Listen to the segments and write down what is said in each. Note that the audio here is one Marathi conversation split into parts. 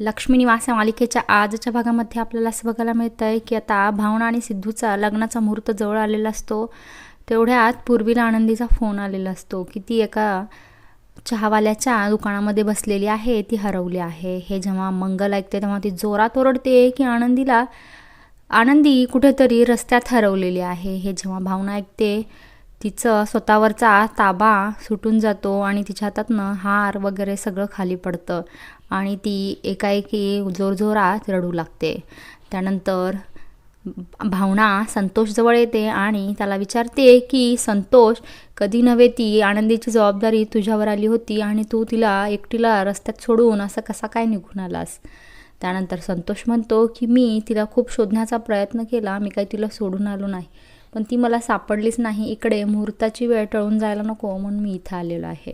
लक्ष्मीनिवास या मालिकेच्या आजच्या भागामध्ये आपल्याला असं बघायला मिळतं आहे की आता भावना आणि सिद्धूचा लग्नाचा मुहूर्त जवळ आलेला असतो. तेवढ्यात पूर्वीला आनंदीचा फोन आलेला असतो की ती एका चहावाल्याच्या दुकानामध्ये बसलेली आहे ती हरवली आहे. हे जेव्हा मंगल ऐकते तेव्हा ती जोरात ओरडते की आनंदीला आनंदी कुठेतरी रस्त्यात हरवलेली आहे. हे जेव्हा भावना ऐकते तिचं स्वतःवरचा ताबा सुटून जातो आणि तिच्या हातातनं हार वगैरे सगळं खाली पडतं. आणि ती एकाएकी जोरजोरात रडू लागते. त्यानंतर भावना संतोषजवळ येते आणि त्याला विचारते की संतोष कधी नव्हे ती? आनंदीची जबाबदारी तुझ्यावर आली होती आणि तू तिला एकटीला रस्त्यात सोडून असं कसा काय निघून आलास? त्यानंतर संतोष म्हणतो की मी तिला खूप शोधण्याचा प्रयत्न केला. मी काही तिला सोडून आलो नाही. पण ती मला सापडलीच नाही. इकडे मुहूर्ताची वेळ टळून जायला नको म्हणून मी इथं आलेलो आहे.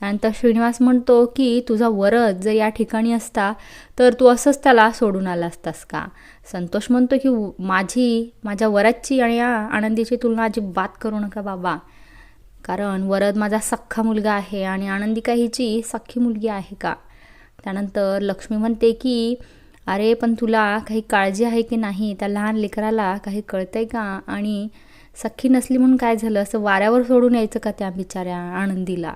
त्यानंतर श्रीनिवास म्हणतो की तुझा वरद जर या ठिकाणी असता तर तू असंच त्याला सोडून आला असतास का? संतोष म्हणतो की माझी माझ्या वराची आणि या आनंदीची तुलना अजिबात करू नका बाबा. कारण वरद माझा सख्खा मुलगा आहे आणि आनंदी का हिची सख्खी मुलगी आहे का? त्यानंतर लक्ष्मी म्हणते की अरे पण तुला काही काळजी आहे की नाही? त्या लहान लेकराला काही कळतंय का? आणि सख्खी नसली म्हणून काय झालं? असं वाऱ्यावर सोडून यायचं का त्या बिचाऱ्या आनंदीला?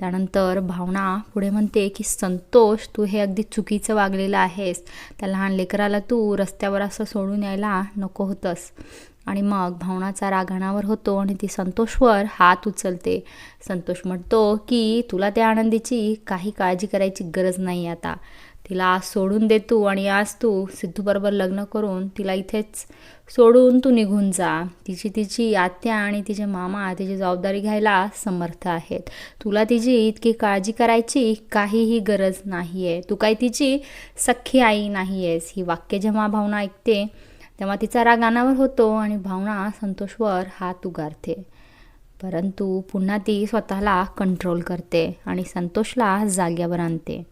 त्यानंतर भावना पुढे म्हणते की संतोष तू हे अगदी चुकीचं वागलेलं आहेस. त्या लहान लेकराला तू रस्त्यावर असं सोडून यायला नको होतंस. आणि मग भावनाचा राग अनावर होतो आणि ती संतोषवर हात उचलते. संतोष म्हणतो की तुला त्या आनंदीची काही काळजी करायची गरज नाही आता. तिला आज सोडून दे तू आणि आज तू सिद्धूबरोबर लग्न करून तिला इथेच सोडून तू निघून जा. तिची तिची आत्या आणि तिचे मामा तिची जबाबदारी घ्यायला समर्थ आहेत. तुला तिची इतकी काळजी करायची काहीही गरज नाही आहे तू काही तिची सख्खी आई नाही आहेस ही वाक्य जेव्हा भावना ऐकते तेव्हा तिचा राग अनावर होतो आणि भावना संतोषवर हात उगारते. परंतु पुन्हा ती स्वतःला कंट्रोल करते आणि संतोषला जाग्यावर आणते.